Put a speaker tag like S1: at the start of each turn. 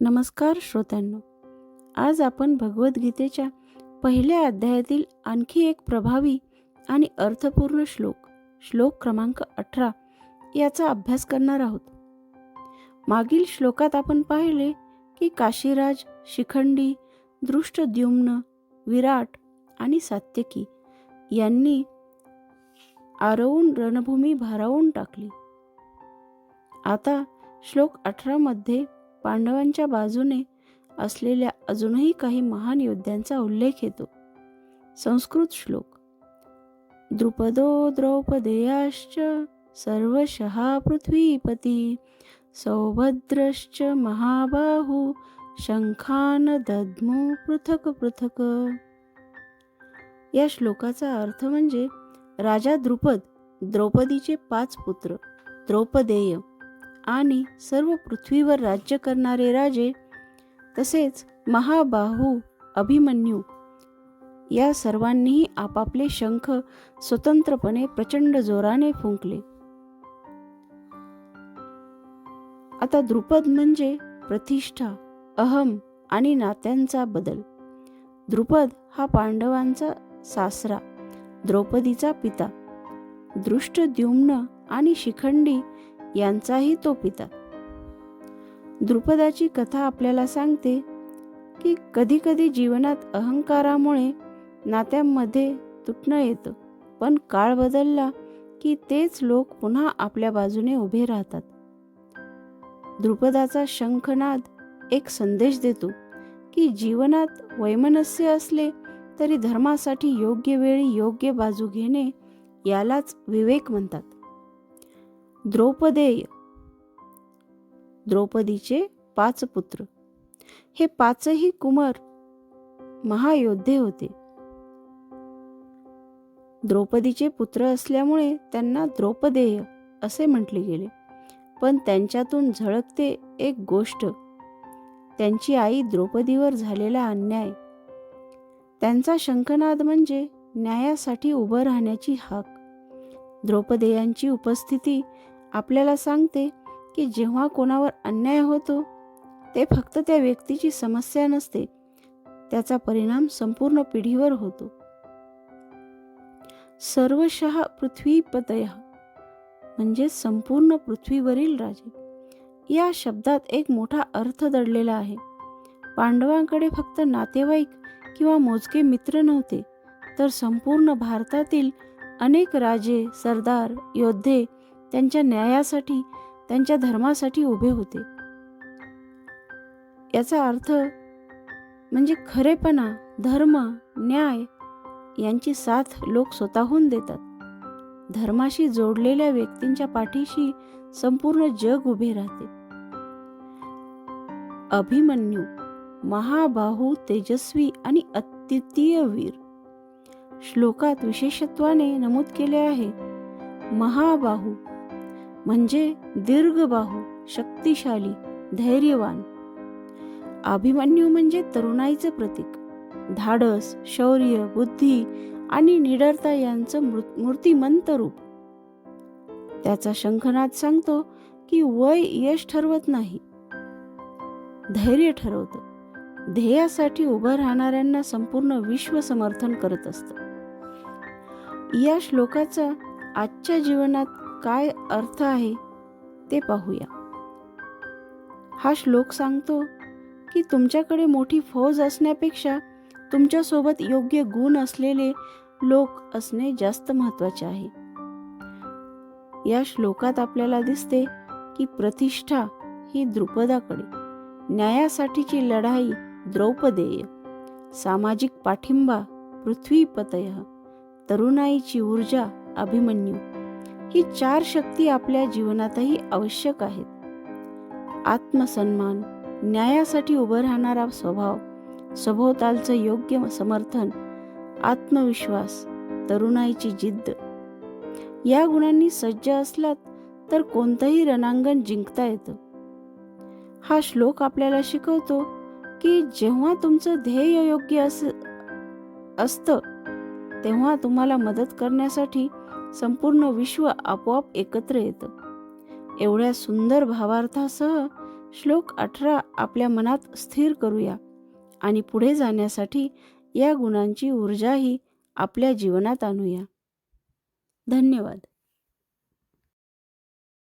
S1: नमस्कार श्रोत्यांनो. आज आपण भगवद्गीतेच्या पहिल्या अध्यायातील आणखी एक प्रभावी आणि अर्थपूर्ण श्लोक श्लोक क्रमांक अठरा याचा अभ्यास करणार आहोत. मागील श्लोकात आपण पाहिले की काशीराज शिखंडी दृष्टद्युम्न विराट आणि सात्यकी यांनी आरवून रणभूमी भारावून टाकली. आता श्लोक अठरामध्ये पांडवांच्या बाजूने असलेल्या अजूनही काही महान योद्ध्यांचा उल्लेख येतो. संस्कृत श्लोक. द्रुपदो द्रौपदेयाश्च सर्वशः पृथ्वीपती सौभद्रश्च महाबाहू शंखान दद्मो पृथक पृथक. या श्लोकाचा अर्थ म्हणजे राजा द्रुपद द्रौपदीचे पाच पुत्र द्रौपदेय. आणि सर्व पृथ्वीवर राज्य करणारे राजे तसेच महाबाहू अभिमन्यू या सर्वांनीही आपापले शंख स्वतंत्रपणे प्रचंड जोराने फुंकले. आता द्रुपद म्हणजे प्रतिष्ठा अहम आणि नात्यांचा बदल. द्रुपद हा पांडवांचा सासरा द्रौपदीचा पिता. दृष्टद्युम्न आणि शिखंडी यांचाही तो पिता. द्रुपदाची कथा आपल्याला सांगते की कधीकधी जीवनात अहंकारामुळे नात्यांमध्ये तुटणं येतं पण काळ बदलला की तेच लोक पुन्हा आपल्या बाजूने उभे राहतात. द्रुपदाचा शंखनाद एक संदेश देतो की जीवनात वैमनस्य असले तरी धर्मासाठी योग्य वेळी योग्य बाजू घेणे यालाच विवेक म्हणतात. द्रौपदेय. द्रौपदीचे पाच पुत्र. हे पाचही कुमार महायोद्धे होते. द्रौपदीचे पुत्र असल्यामुळे त्यांना द्रौपदेय असे म्हटले गेले. पण त्यांच्यातून झळकते एक गोष्ट. त्यांची आई द्रौपदीवर झालेला अन्याय. त्यांचा शंखनाद म्हणजे न्यायासाठी उभं राहण्याची हाक. द्रौपदेयांची उपस्थिती आपल्याला सांगते की जेव्हा कोणावर अन्याय होतो ते फक्त त्या व्यक्तीची समस्या नसते त्याचा परिणाम संपूर्ण पिढीवर होतो. सर्वशः पृथ्वीपतय म्हणजे संपूर्ण पृथ्वीवरील राजे. या शब्दात एक मोठा अर्थ दडलेला आहे. पांडवांकडे फक्त नातेवाईक किंवा मोजके मित्र नव्हते तर संपूर्ण भारतातील अनेक राजे सरदार योद्धे त्यांच्या न्यायासाठी त्यांच्या धर्मासाठी उभे होते. याचा अर्थ म्हणजे खरेपणा धर्म न्याय यांची साथ लोक स्वतःहून देतात. धर्माशी जोडलेल्या व्यक्तींच्या पाठीशी संपूर्ण जग उभे राहते. अभिमन्यू महाबाहू तेजस्वी आणि अद्वितीय वीर. श्लोकात विशेषत्वाने नमूद केले आहे महाबाहू म्हणजे दीर्घबाहू शक्तिशाली धैर्यवान. अभिमन्यू म्हणजे तरुणाईचं प्रतीक. धाडस शौर्य बुद्धी आणि निडरता यांचं मूर्तिमंत रूप. त्याचा शंखनाद सांगतो की वय यश ठरवत नाही. धैर्य ठरवतं. ध्येयासाठी उभं राहणाऱ्यांना संपूर्ण विश्व समर्थन करत असतं. या श्लोकाचा आजच्या जीवनात काय अर्थ आहे ते पाहूया. हा श्लोक सांगतो की तुमच्याकडे मोठी फौज असण्यापेक्षा तुमच्यासोबत योग्य गुण असलेले लोक असणे जास्त महत्त्वाचे आहे. या श्लोकात आपल्याला दिसते की प्रतिष्ठा ही द्रुपदाकडे न्यायासाठीची लढाई द्रौपदेय सामाजिक पाठिंबा पृथ्वीपतय तरुणाईची ऊर्जा अभिमन्यू ही चार शक्ती आपल्या जीवनातही आवश्यक आहेत. आत्मसन्मान न्यायासाठी उभं राहणारा स्वभाव सभोवतालचं योग्य समर्थन आत्मविश्वास तरुणाईची जिद्द. या गुणांनी सज्ज असलात तर कोणतंही रणांगण जिंकता येतं. हा श्लोक आपल्याला शिकवतो की जेव्हा तुमचं ध्येय योग्य अस असतं तेव्हा तुम्हाला मदत करण्यासाठी संपूर्ण विश्व आपोआप एकत्र येतं. एवढ्या सुंदर भावार्थासह श्लोक अठरा आपल्या मनात स्थिर करूया आणि पुढे जाण्यासाठी या गुणांची ऊर्जाही आपल्या जीवनात आणूया. धन्यवाद.